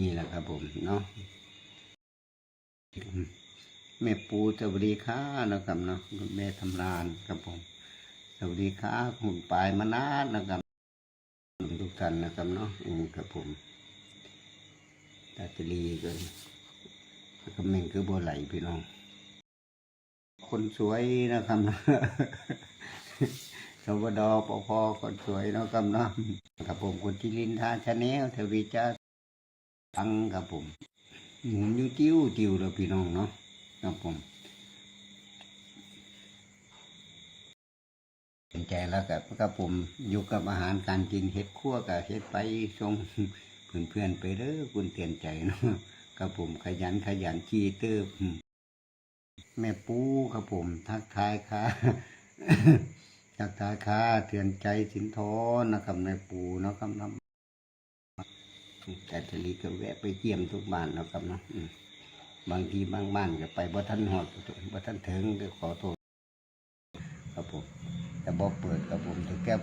นี่แหละครับผมเนาะแม่ปูสวัสดีค่ะนะครับเนาะแม่ทำรานครับผม สวัสดีค่ะคุณปายมานานนะครับทุกท่านนะครับเนาะอืมครับผมตาตลีก็คอมเมนคือบัวไหลพี่น้อง คนสวยนะครับนะสวดปพคนสวยนะครับเนาะครับผมคุณจิรินทาชาแนลทวีจ้า ตังครับผมหมุนอยู่ติ้วติ้วแล้วพี่น้องเนาะครับผมเป็นใจแล้วกับครับผมอยู่กับอาหารการกินเฮ็ดคั่วกับเฮ็ดไปส่งเพื่อนๆไปเด้อคุณเตือนใจเนาะครับผมขยันขยันขี้เติบแม่ปูครับผมทักทายค่ะทักทายค่ะเตือนใจสินทรนนะครับแม่ปูนะครับนาะ แต่ทลีก็แวะไปเยี่ยมทุกบ้านนะครับเนาะบางทีบางบ้านก็ไปบ่ท่านหอดบ่ท่านถึงก็ขอโทษครับผมแต่บ่เปิดกับผมถึงแก้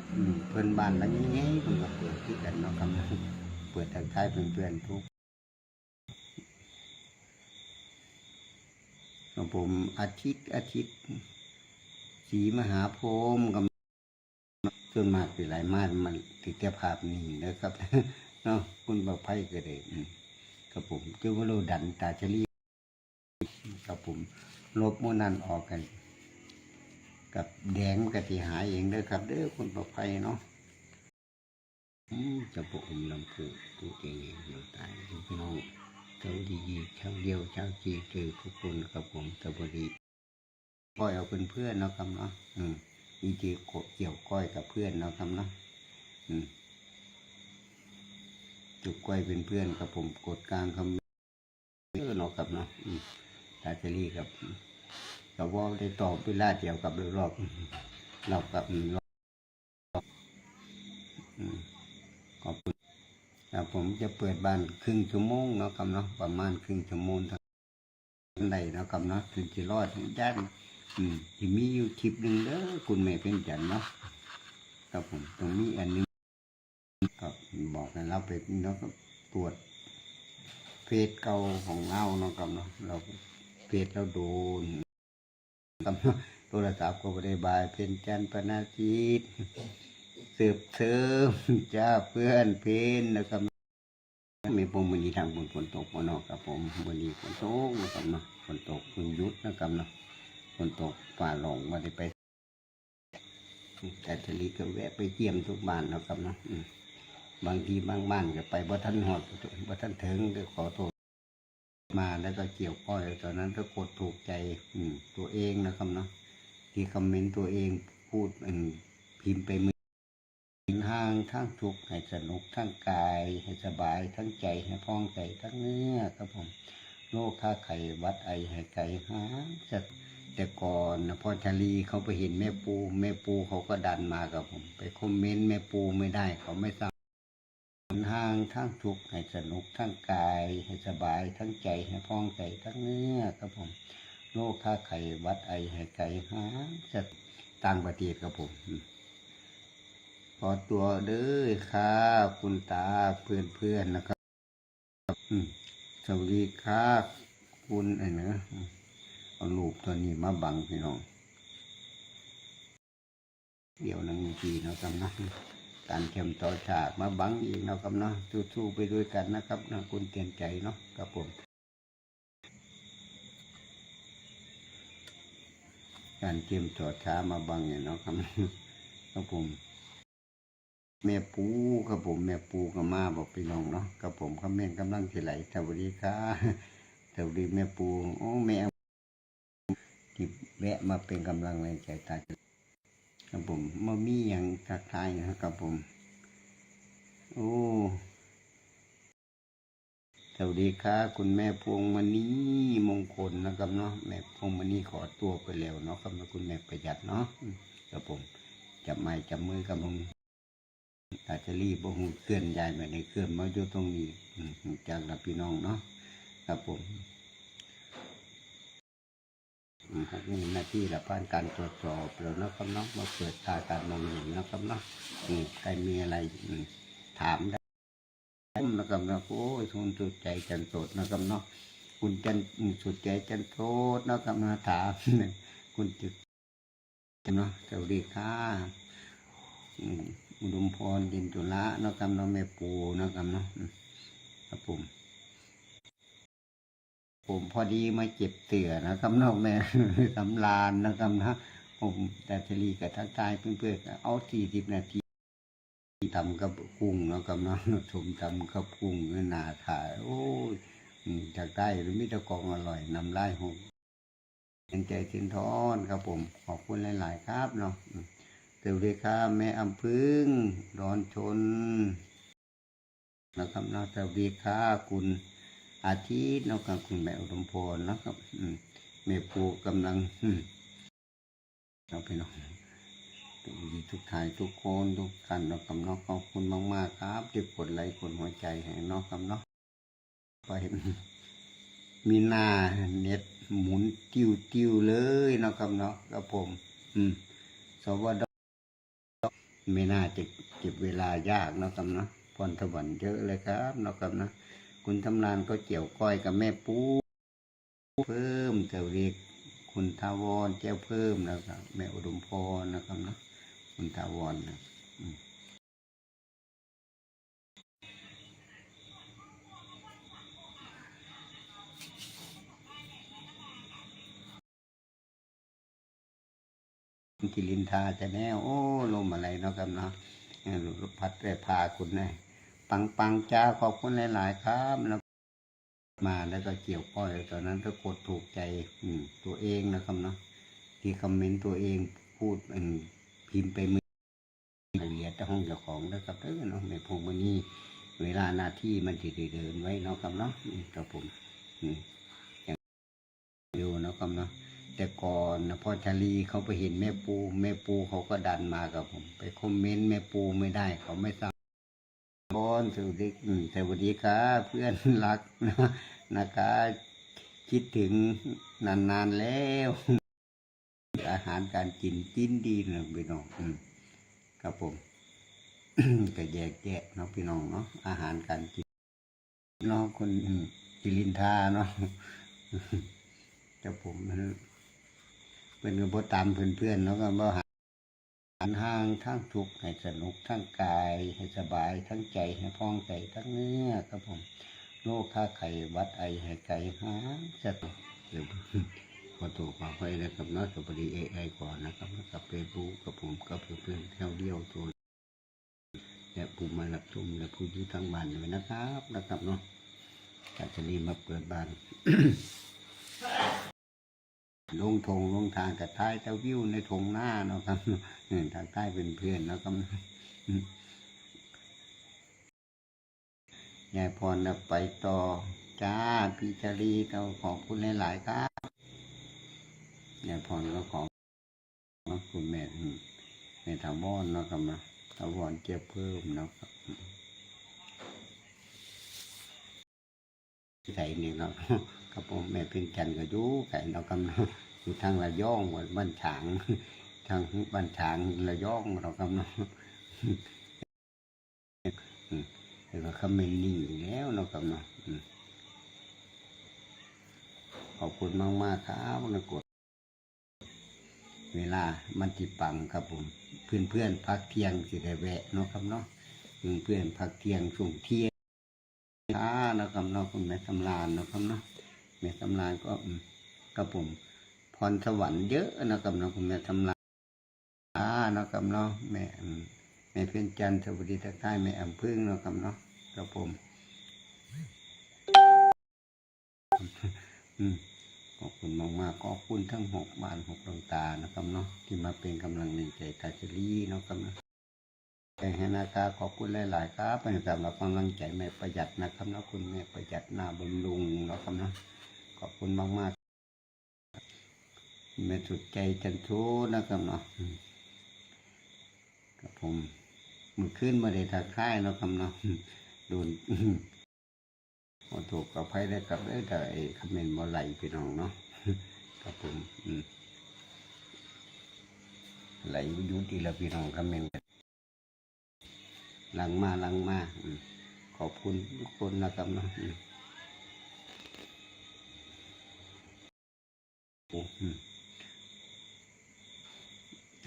เพื่อนบ้านนั้นยังไงผมก็เปิดที่กันเนาะครับเนาะเปิดทางท้ายเพื่อนๆทุกครับผมอาทิตย์อาทิตย์สีมหาโพรหมกับส่วนมากเป็นหลายมานมันติดแต่ภาพนี่นะครับ เนาะคุณบอกไพ่ก็ได้อืมครับผมเจ้าว่าโลดันตาชลีครับผมลบโมนันออกกัน กับแดงมันกติหายเองเด้อครับ เด้อคุณประภัยเนาะจะปกอุ่มลำพูตัวเองอยู่ตายพี่น้องเจ้าดีๆเช้าเดียวเช้าจีเจอทุกคนครับผมสวัสดีก้อยเอาเป็นเพื่อนเนาะครับเนาะอืมดีเจเกี่ยวก้อยกับเพื่อนเนาะครับเนาะอืม จุกก้เป็นเพื่อนครับผมกดกลางคำเออเนาะครับเนาะอืมตาเจรี่ครับก็ว่าได้ตอบเวลาเดียวกับรอบรอบกับรอบขอบคุณครับผมจะเปิดบ้านครึ่งชั่วโมงเนาะครับเนาะประมาณครึ่งชั่วโมงทั้งใดเนาะครับเนาะถึงจะรอดย่านที่มีอยู่คลิปหนึ่งเด้อคุณแม่เป็นจันเนาะครับผมตรงนี้อันนึง บอกกันเราไปเนาะก็ตรวจเฟซเก่าของเราเนาะครับเนาะเราเฟซเราโดนครับโทรศัพท์ก็บริบายเป็นจันทร์ปนาจิตสืบเสริมจ้าเพื่อนเพนนะครับมีพงมันนีทางบนฝนตกมาเนาะครับผมวันนี้ฝนตกนะครับเนาะฝนตกเพิ่งยุดนะครับเนาะฝนตกฝ่าหลงมาได้ไปแต่ทะเลก็แวะไปเยี่ยมทุกบ้านนะครับเนาะ บางทีบางบ้านก็ไปบ่ท่านหอดบ่ท่านถึงก็ขอโทษมาแล้วก็เกี่ยวก้อยตอนนั้นก็กดถูกใจอืตัวเองนะครับเนาะที่คอมเมนต์ตัวเองพูดอพิมพ์ไปมือห้างทั้งทุกข์ให้สนุกทั้งกายให้สบายทั้งใจให้พองใจทั้งเนื้อครับผมโรคค่าไข่วัดไอให้ไก่หางสัตว์แต่ก่อนนะพอชาลีเขาไปเห็นแม่ปู แม่ปูเขาก็ดันมากับผม ไปคอมเมนต์แม่ปูไม่ได้เขาไม่ทราบ ห้างทั้งทุกข์ให้สนุกทั้งกาย ให้สบายทั้งใจให้พองใจทั้งเนื้อครับผมโรคค่าไข้หวัดไอให้ไก่หางจะต่างประเทศครับผมขอตัวเด้อค่ะคุณตาเพื่อนเพื่อนๆนะครับอืมสวัสดีค่ะคุณไอ้เนอะเอารูปตัวนี้มาบังพี่น้องเดี๋ยวนังทีเนาะครับเนะ การเข็มต่อฉากมาบังอีกเนาะครับเนาะสู้ๆไปด้วยกันนะครับนะคุณเตียนใจเนาะครับผมการเข็มต่อช้ามาบังเนี่ยเนาะครับครับผม แม่ปูครับผม แม่ปูก็มาบอกพี่น้องเนาะครับผมคอมเมนต์กำลังสิไหลสวัสดีค่ะสวัสดีแม่ปูโอ้แม่ที่แวะมาเป็นกำลังแรงใจตา ครับผมมามีอย่างทักทายนะครับผม โอ้สวัสดีค่ะคุณแม่พวงมณีมงคลนะครับเนาะแม่พวงมณีขอตัวไปแล้วเนาะครับแล้วคุณแม่ประหยัดเนาะครับผมจับไม้จับมือกับผมอาจจะรีบบ่หูเคลื่อนย้ายไปในเคลื่อนมาอยู่ตรงนี้จากกับพี่น้องเนาะครับผม มครับนี่หน้าที่ละผ่านการตรวจสอบแล้วนะครับเนาะมาเปิดตาการมองเห็นนะครับเนาะอืมใครมีอะไรถามได้นะครับนะโอ้ยคุณสุดใจจันโสดนะครับเนาะคุณจันสุดใจจันโสดนะครับนะถามคุณจึกเนาะสวัสดีค่ะอุดมพรดินจุละนะครับเนาะแม่ปูนะครับเนาะครับผม ผมพอดีมาเจ็บเตือนะครับนอกแม่สำลานนะครับนะผมดัชลีกับทักทายเพื่อนๆเอาสี่สิบนาทีทำกับกุ้งนะครับนะชมทำกับกุ้งเงินนาถ่ายโอ้ยจากได้หรือมิตรกองอร่อยนำไล่หงเป็นใจสินทอนครับผม ขอบคุณหลาย ๆ ครับเนาะเตือนเลยครับแม่อำพึ่งร้อนชนนะครับนาะสวัสดีค่ะคุณ อาทิตย์นะครับคุณแม่อุดมพรนะครับอืมแม่ปูกำลังอืมเราไปน้องดีทุกทายทุกคนทุกท่านนะครับนาะขอบคุณมากๆครับที่กดไลค์กดหัวใจให้เนาะครับนาะไปมีหน้าเน็ตหมุนติ้วติ้วๆเลยนาะครับเนาะครับผม อืมสวัสดีไม่น่าจะเก็บเวลายากนาะครับเนาะพรสวรรค์เยอะเลยครับนาะครับเนาะ คุณทำนานก็เกี่ยวก้อยกับแม่ปูเพิ่มเถวเรียกคุณทาวรแจ้วเพิ่มนะครับแม่อุดมพรนะครับนะคุณทาวรนะอืมคุณกิลินทาจะแน่โอ้ลมอะไรเนาะครับเนาะพัดแต่พาคุณนะ ปังปังจ้าขอบคุณหลาย ๆ ครับแล้วมาแล้วก็เกี่ยวก้อยตอนนั้นก็กดถูกใจ อืม ตัวเองนะครับเนาะที่คอมเมนต์ตัวเองพูดอืมพิมพ์ไปมือละเอียดแต่ห้องเจ้าของนะครับเออเนาะในพงมันนี้เวลาหน้าที่มันจะได้เดินไว้เนาะครับเนาะอืมครับผมอืมอย่างอยู่เนาะครับเนาะแต่ก่อนนะพ่อชาลีเขาไปเห็นแม่ปู แม่ปูเขาก็ดันมากับผม ไปคอมเมนต์แม่ปูไม่ได้เขาไม่ทราบ บอนสวัสดีอืมสวัสดีครับเพื่อนรักนะนะคะคิดถึงนานๆแล้ว อาหารการกินกินดีนะพี่น้องครับผมก็แยกแยะเนาะพี่น้องเนาะอาหารการกินเน้องคนอืมกิลินทาเนาะครับผมมันเป็นกระบตามเพื่อนๆเนาะก็บ่หา หันห้างทั้งทุกข์ให้สนุกทั้งกาย ให้สบายทั้งใจให้พองใจทั้งเนื้อครับผมโรคค่าไข่วัดไอให้ไก่หางสติหรือขอตัวขอไปแล้วกับเนาะสวัสดีเอไอก่อนนะครับกับเฟซบุ๊กกับผมกับเพื่อนๆแถวเดียวตัวและผู้มารับชมและผู้ที่ทางบ้านด้วยนะครับนะครับเนาะอาจารย์นีมาเปิดบ้าน ลงทงลงทางกับท้ายเจ้าวิวในทงหน้าเนาะครับเออทางใต้เป็นเพื่อนแล้วก็ยายพรนะไปต่อ จ้าพี่จารีเราขอบคุณหลายๆครับยายพรก็ขอบคุณแม่อืมแม่ถาวรเนาะครับนะถาวรเจ็บเพิ่มเนาะครับใส่นี่เนาะครับ กับผมแม่เพิ่งจันทร์ก็อยู่ไก่เนาะครับเนาะอยู่ทางระยองวัดบ้านฉางทางบ้านฉางระยองเราครับเนาะแต่ว่าเขม่นิ่งอยู่แล้วเนาะครับเนอืมขอบคุณมากมากครับนะกดเวลามันจิปังครับผม เพื่อนเพื่อนพักเที่ยงสิได้แวะเนาะครับเนาะเพื่อนเพื่อนพักเที่ยงส่งเที่ยงช้าเนาะครับเนาะคุณแม่สำรานเนาะครับเนาะ แม่สำรานก็อืมครับผมพรสวรรค์เยอะนะครับเนาะคุณแม่สำรานอ่านะครับเนาะแม่แม่เพื่อนจันทร์สวัสดีทักทายแม่อำพึ่งนะครับเนาะครับผมขอบคุณมากๆขอบคุณทั้งหกบ้านหกดวงตานะครับเนาะที่มาเป็นกำลังในใจตาเจรีเนะครับเนาะแต่ให้นะครับขอบคุณหลาย ๆ ครับเป็นสำหรับกำลังใจแม่ประหยัดนะครับเนาะคุณแม่ประหยัดหน้าบำรุงนะครับเนาะ อบคุณมากๆแม่สุดใจจันทูนะครับเนาะอืมครับผมมันขึ้นมาได้ทักทายเนาะครับเนาะโดนขอถูกกับไพ่ได้กับได้แต่ไอ้คอมเมนต์บ่ไหลพี่น้องเนาะครับผมอืไหลยู่ที่ละพี่น้องคอมเมนต์หลังมาหลังมาอืขอบคุณทุกคนนะครับเนาะ ส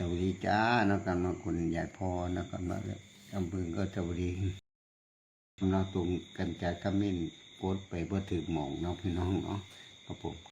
วัสดีจ้านะครับเนาคุณยายพอนะครับเนาะอำเภอก็สวัสดีเราตรงกันจากขมิ้นโพสไปเพื่อถือหมองเนาะพี่น้องเนาะครับผม